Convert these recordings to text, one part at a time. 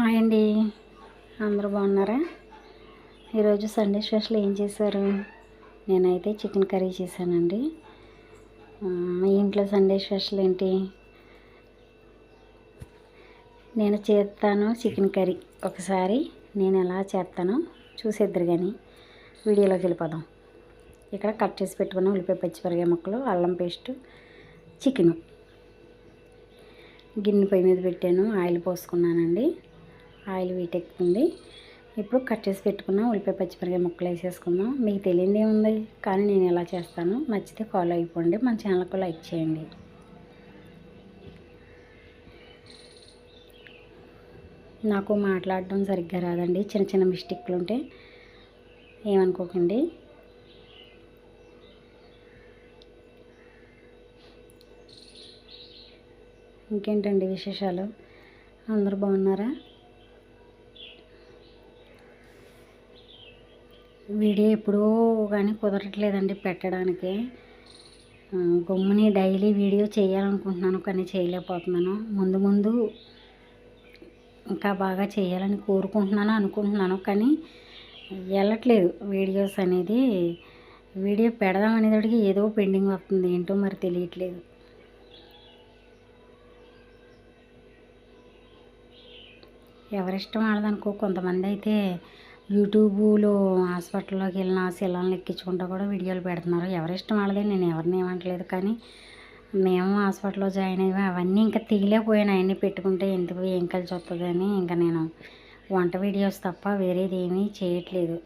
Hi అండి. అందరూ బాగున్నారా? ఈరోజు సండే స్పెషల్ ఏం చేశారు? నేనైతే చికెన్ కర్రీ చేశానండి. మీ ఇంట్లో సండే స్పెషల్ ఏంటి? నేను చేస్తాను చికెన్ కర్రీ. ఒకసారి నేను ఎలా చేస్తానో చూసేద్దరు కానీ వీడియోలోకి వెళ్ళిపోదాం. ఇక్కడ కట్ చేసి పెట్టుకున్న ఉల్లిపాయ పచ్చిమిరకాయ ముక్కలు అల్లం పేస్టు చికెను. గిన్నె పొయ్యి మీద పెట్టాను ఆయిల్ పోసుకున్నానండి. ఆయిల్ వీటెక్కుతుంది ఇప్పుడు కట్ చేసి పెట్టుకున్న ఉల్లిపాయ పచ్చిమిరకాయ ముక్కలు వేసేసుకుందాం. మీకు తెలియదు ఏముంది కానీ నేను ఎలా చేస్తాను నచ్చితే ఫాలో అయిపోండి. మన ఛానల్కు లైక్ చేయండి. నాకు మాట్లాడడం సరిగ్గా రాదండి. చిన్న చిన్న మిస్టేక్లు ఉంటే ఏమనుకోకండి. ఇంకేంటండి విశేషాలు? అందరూ బాగున్నారా? వీడియో ఎప్పుడూ కానీ కుదరట్లేదండి పెట్టడానికి. గమ్ముని డైలీ వీడియో చేయాలనుకుంటున్నాను కానీ చేయలేకపోతున్నాను. ముందు ముందు ఇంకా బాగా చేయాలని కోరుకుంటున్నాను అనుకుంటున్నాను కానీ వెళ్ళట్లేదు వీడియోస్ అనేది. వీడియో పెడదాం అనేటికి ఏదో పెండింగ్ వస్తుంది ఏంటో మరి తెలియట్లేదు. ఎవరిష్టం వాళ్ళదనుకో కొంతమంది అయితే యూట్యూబ్లో హాస్పిటల్లోకి వెళ్ళిన శిలలను ఎక్కించుకుంటూ కూడా వీడియోలు పెడుతున్నారు. ఎవరిష్టం వాళ్ళదే నేను ఎవరిని ఏమంటలేదు. కానీ మేము హాస్పిటల్లో జాయిన్ అయ్యి అవన్నీ ఇంకా తీయలేకపోయాను అవన్నీ పెట్టుకుంటే ఎందుకు ఏం కలిసి వస్తుందని ఇంకా నేను వంట వీడియోస్ తప్ప వేరేది ఏమీ చేయట్లేదు.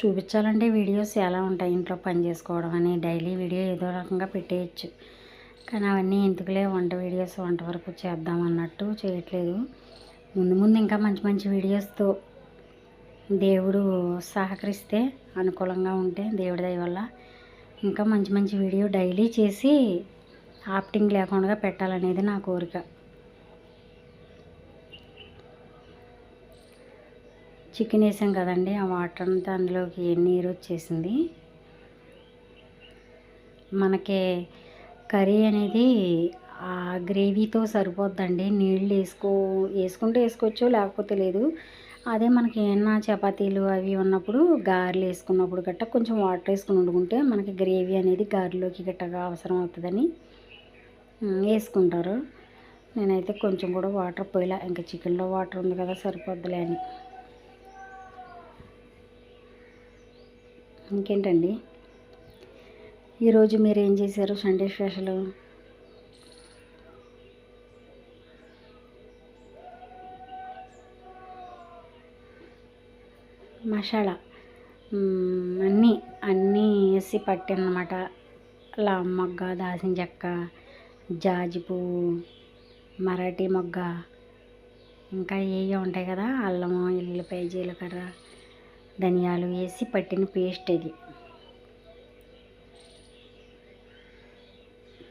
చూపించాలంటే వీడియోస్ ఎలా ఉంటాయి ఇంట్లో పని చేసుకోవడం అని డైలీ వీడియో ఏదో రకంగా పెట్టేయచ్చు. కానీ అవన్నీ ఎందుకులే వంట వీడియోస్ వంట వరకు చేద్దాం అన్నట్టు చేయట్లేదు. ముందు ముందు ఇంకా మంచి మంచి వీడియోస్తో దేవుడు సహకరిస్తే అనుకూలంగా ఉంటే దేవుడి దయ వల్ల ఇంకా మంచి మంచి వీడియో డైలీ చేసి ఆప్టింగ్ లేకుండా పెట్టాలనేది నా కోరిక. చికెన్ వేసాం కదండి ఆ వాటర్ అంతా అందులోకి నీరు వచ్చేసింది. మనకి కర్రీ అనేది ఆ గ్రేవీతో సరిపోద్దండి. నీళ్ళు వేసుకో వేసుకుంటే వేసుకోవచ్చు లేకపోతే లేదు. అదే మనకి ఏమన్నా చపాతీలు అవి ఉన్నప్పుడు గారెలు వేసుకున్నప్పుడు గట్ట కొంచెం వాటర్ వేసుకుని వండుకుంటే మనకి గ్రేవీ అనేది గారెలోకి గట్టగా అవసరం అవుతుందని వేసుకుంటారు. నేనైతే కొంచెం కూడా వాటర్ పోయిలా. ఇంకా చికెన్లో వాటర్ ఉంది కదా సరిపోద్దులే అని. ఇంకేంటండి? ఈరోజు మీరు ఏం చేశారు సండే స్పెషల్? మసాలా. అన్నీ అన్నీ వేసి పట్టానమాట లామ్ మొగ్గ దాసిన చెక్క జాజి పువ్వు మరాఠీ మొగ్గ ఇంకా ఏవి ఉంటాయి కదా అల్లము ఎల్లిపాయ జీలకర్ర ధనియాలు వేసి పట్టిన పేస్ట్ ఇది.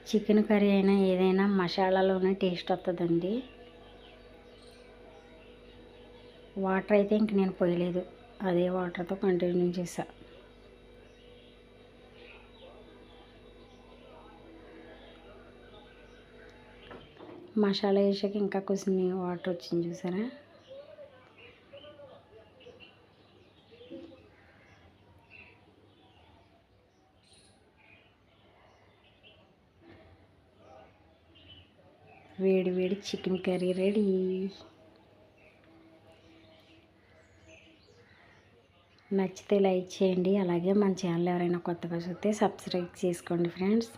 చికెన్ కర్రీ అయినా ఏదైనా మసాలాలోనే టేస్ట్ వస్తుందండి వాటర్ అయితే ఇంక నేను పోయలేదు. అదే వాటర్తో కంటిన్యూ చేసా. మసాలా వేసాక ఇంకా కొంచెం వాటర్ వచ్చింది చూసారా? వేడి వేడి చికెన్ కర్రీ రెడీ. నచ్చితే లైక్ చేయండి అలాగే మన ఛానల్ ఎవరైనా కొత్తగా చూస్తే సబ్స్క్రైబ్ చేసుకోండి ఫ్రెండ్స్.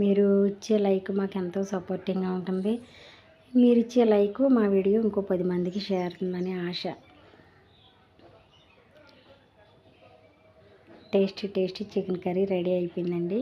మీరు ఇచ్చే లైక్ మాకు ఎంతో సపోర్టింగ్గా ఉంటుంది. మీరు ఇచ్చే లైక్ మా వీడియో ఇంకో పది మందికి షేర్ అవుతుందని ఆశ. Tasty tasty chicken curry ready అయిపోయిందండి.